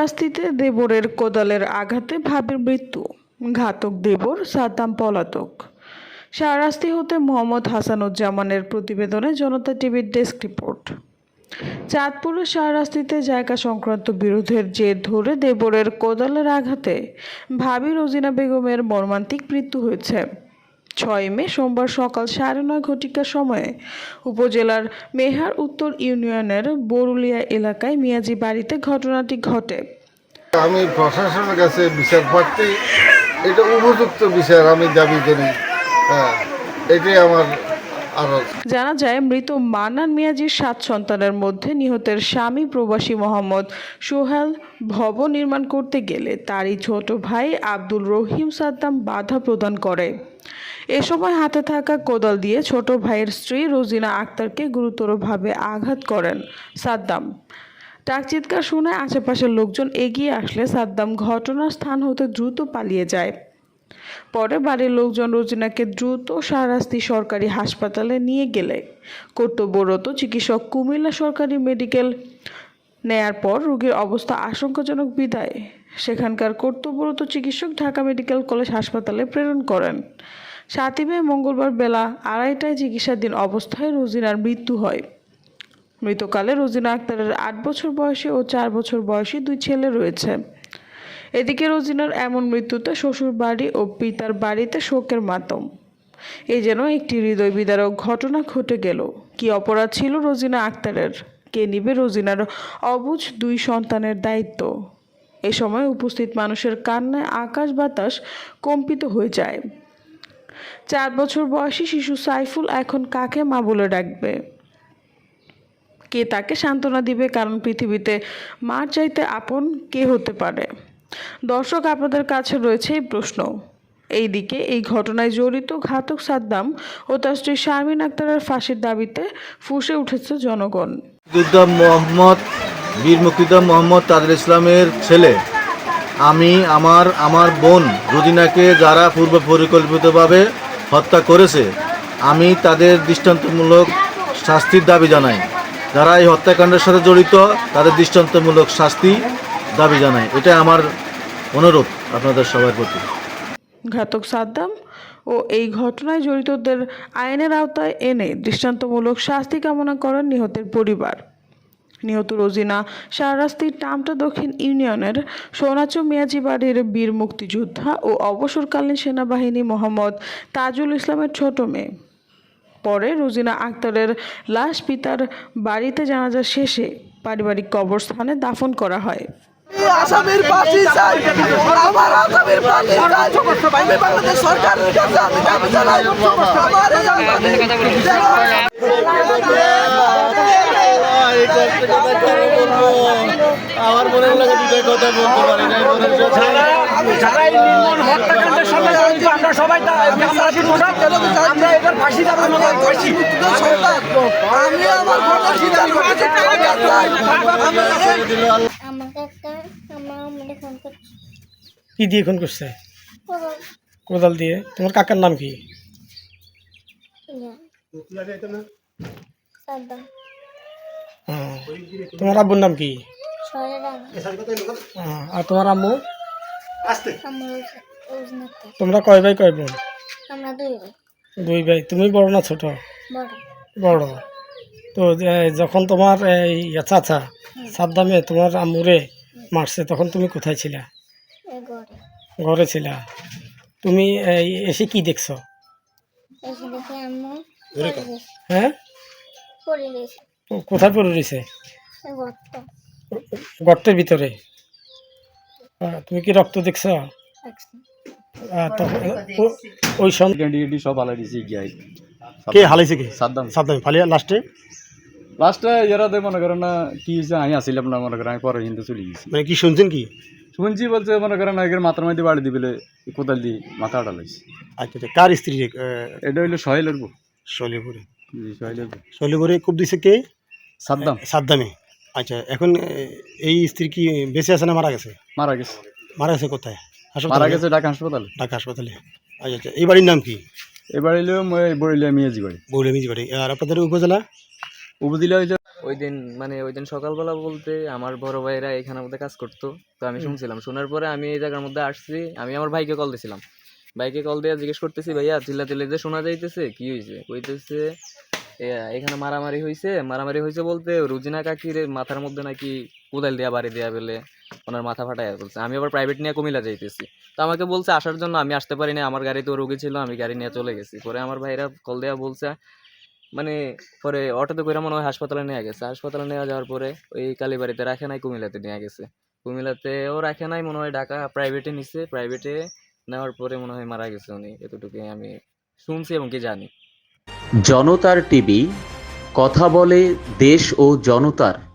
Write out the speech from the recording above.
শাহরাস্তিতে দেবরের কোদালের আঘাতে ভাবির মৃত্যু। ঘাতক দেবর সাদ্দাম পলাতক। শাহরাস্তি হতে মোহাম্মদ হাসানুজ্জামানের প্রতিবেদনে জনতা টিভির ডেস্ক রিপোর্ট। চাঁদপুরের শাহরাস্তিতে জায়গা সংক্রান্ত বিরোধের জের ধরে দেবরের কোদালের আঘাতে ভাবি রোজিনা বেগমের মর্মান্তিক মৃত্যু হয়েছে। ছয় মে সোমবার সকাল সাড়ে নয় ঘটিকার সময়ে উপজেলার মেহার উত্তর ইউনিয়নের বরুলিয়া এলাকায় মিয়াজি বাড়িতে ঘটনাটি ঘটে। আমি প্রশাসনের কাছে বিচার প্রার্থী এটা উপযুক্ত বিচার আমি দাবি করি। হ্যাঁ এটাই আমার জানা যায় মৃত মান্নান মিয়াজির সাত সন্তানের মধ্যে নিহতের স্বামী প্রবাসী মোহাম্মদ সোহেল ভবন নির্মাণ করতে গেলে তারই ছোট ভাই আব্দুল রহিম সাদ্দাম বাধা প্রদান করে। এ সময় হাতে থাকা কোদাল দিয়ে ছোট ভাইয়ের স্ত্রী রোজিনা আক্তারকে গুরুতরভাবে আঘাত করেন সাদ্দাম। ডাক চিৎকার শুনে আশেপাশের লোকজন এগিয়ে আসলে সাদ্দাম ঘটনার স্থান হতে দ্রুত পালিয়ে যায়। পরে বাড়ির লোকজন রোজিনাকে দ্রুত সারাস্তি সরকারি হাসপাতালে নিয়ে গেলে। কর্তব্যরত চিকিৎসক কুমিল্লা সরকারি মেডিকেল নেয়ার পর রোগীর অবস্থা আশঙ্কাজনক বিদায়। সেখানকার কর্তব্যরত চিকিৎসক ঢাকা মেডিকেল কলেজ হাসপাতালে প্রেরণ করেন। সাতই মে মঙ্গলবার বেলা আড়াইটায় চিকিৎসাধীন অবস্থায় রোজিনার মৃত্যু হয়। মৃতকালে রোজিনা আক্তারের আট বছর বয়সী ও চার বছর বয়সী দুই ছেলে রয়েছে। এদিকে রোজিনার এমন মৃত্যুতে শ্বশুর বাড়ি ও পিতার বাড়িতে শোকের মাতম এই যেন একটি হৃদয় বিদারক ঘটনা ঘটে গেল। কি অপরাধ ছিল রোজিনা আক্তারের? কে নিবে রোজিনার অবুঝ দুই সন্তানের দায়িত্ব? এ সময় উপস্থিত মানুষের কান্নায় আকাশ বাতাস কম্পিত হয়ে যায়। চার বছর বয়সী শিশু সাইফুল এখন কাকে মা বলে ডাকবে? কে তাকে সান্ত্বনা দিবে? কারণ পৃথিবীতে মার চাইতে আপন কে হতে পারে? দর্শক, আপনাদের কাছে রয়েছে এই প্রশ্ন। এইদিকে এই ঘটনায় জড়িত ঘাতক সাদ্দাম ও তার স্ত্রী শারমিন আক্তারের ফাঁসির দাবিতে ফুঁসে উঠেছে জনগণ। মোহাম্মদ বীর মুক্তিযোদ্ধা মোহাম্মদ তাজুল ইসলামের ছেলে। আমি, আমার আমার বোন রুদিনাকে যারা পূর্ব পরিকল্পিতভাবে হত্যা করেছে, আমি তাদের দৃষ্টান্তমূলক শাস্তির দাবি জানাই। যারা এই হত্যাকাণ্ডের সাথে জড়িত, তাদের দৃষ্টান্তমূলক শাস্তি দাবি জানাই। এটা আমার অনুরোধ আপনাদের সবার প্রতি। ঘাতক সাদ্দাম ও এই ঘটনায় জড়িতদের আইনের আওতায় এনে দৃষ্টান্তমূলক শাস্তি কামনা করেন নিহতের পরিবার। নিহত রোজিনা শাহরাস্তির টামটা দক্ষিণ ইউনিয়নের সোনাচু মিয়াজি বাড়ির বীর মুক্তিযোদ্ধা ও অবসরকালীন সেনাবাহিনী মোহাম্মদ তাজুল ইসলামের ছোট মেয়ে। পরে রোজিনা আক্তারের লাশ পিতার বাড়িতে জানাজা শেষে পারিবারিক কবরস্থানে দাফন করা হয়। আসামির আমার মনের লাগে দুটো কথা বলতে পারি না যারা এই নির্মম হত্যাকাণ্ডের সঙ্গে জড়িত আমরা সবাই তা- আমরা আছি প্রধান। আমরা এদের ফাঁসি দাবি করি, ফাঁসি। আমি আমার ফাঁসি দাবি করতে চাই আমাকে একটা আমার আমাকে ফোন করছে। কি দিয়ে খুন করছে? কোদাল। দিয়ে? তোমার কাকার নাম কি। তোমার আব্বুর নাম কি? হ্যাঁ। আর তোমার আম্মু? তোমরা কয় ভাই কয় বোন? দুই ভাই। তুমি বড় না ছোট? বড়। বড়। তো যখন তোমার এই চাচা সাদ্দামে তোমার আম্মুরে মারছে তখন তুমি কোথায় ছিলা? ঘরে। ছিলা। তুমি এসে কি দেখছ? এসে দেখি আম্মু পড়ে গেছে হ্যাঁ? কোথায় পড়ে রয়েছে? গর্তের ভিতরে? তুমি কি রক্ত দেখছ? ওই ক্যান্ডিডেট সব আলাই দিছে গিয়াই। কে হালাইছে কে? সাদ্দাম। সাদ্দাম ফালিয়া লাস্টে? লাস্টে এরাতে মনে করেন না কি হয়েছে আমি আসিলাম না মনে করেন আমি পরে কিন্তু চলে গেছি। মানে কি শুনছেন কি? শুনছি বলছে মনে করেন একের মাথার মধ্যে বাড়ি দিবিলে কোদাল দিয়ে মাথা আটালাইছে আচ্ছা আচ্ছা কার স্ত্রী এটা হইল সহেলের বউ। শৈলীপুরে। জি সহেলের বউ। শৈলীপুরে খুব দিছে কে? সাদ্দাম? সাদ্দামে আচ্ছা এখন এই স্ত্রী কি বেঁচে আছে না মারা গেছে? মারা গেছে। মারা গেছে কোথায়? হাসপাতালে? মারা গেছে ঢাকা হাসপাতালে। ঢাকা হাসপাতালে। আচ্ছা আচ্ছা এই বাড়ির নাম কি? এলো বড়িলে মিয়াজি বাড়ি। বৌলে মিজি বাড়ি। আর আপনাদের উপজেলা? উপজেলা হয়েছে ওই দিন মানে ওই দিন সকালবেলা বলতে আমার বড় ভাইরা এখানের মধ্যে কাজ করতো তো আমি শুনছিলাম। শোনার পরে আমি এই জায়গার মধ্যে আসছি আমি আমার ভাইকে কল দিছিলাম। ভাইকে কল দিয়ে জিজ্ঞেস করতেছি ভাইয়া চিল্লা চিল্লা যে শোনা যাইতেছে কি হয়েছে কইতেছে এখানে মারামারি হয়েছে মারামারি হয়েছে বলতে রুজিনা কাকির মাথার মধ্যে নাকি কোদাল দেয়া বাড়ি দেয়া বলে ওনার মাথা ফাটায় বলছে আমি আবার প্রাইভেট নিয়ে কুমিল্লা যাইতেছি। তো আমাকে বলছে আসার জন্য আমি আসতে পারি না আমার গাড়িতে রোগী ছিল, আমি গাড়ি নিয়ে চলে গেছি। পরে আমার ভাইরা কল দেওয়া বলছে মানে পরে অটোতে করে মনে হয় হাসপাতালে নিয়ে গেছে। হাসপাতালে নিয়ে যাওয়ার পরে ওই কালীবাড়িতে রাখে নাই, কুমিল্লাতে নিয়ে গেছে। কুমিল্লাতেও রাখে নাই, মনে হয় ঢাকা প্রাইভেটে নিছে। প্রাইভেটে নেওয়ার পরে মনে হয় মারা গেছে উনি, এতটুকুই আমি শুনছি এবং কি জানি। জনতার টিভি কথা বলে দেশ ও জনতার।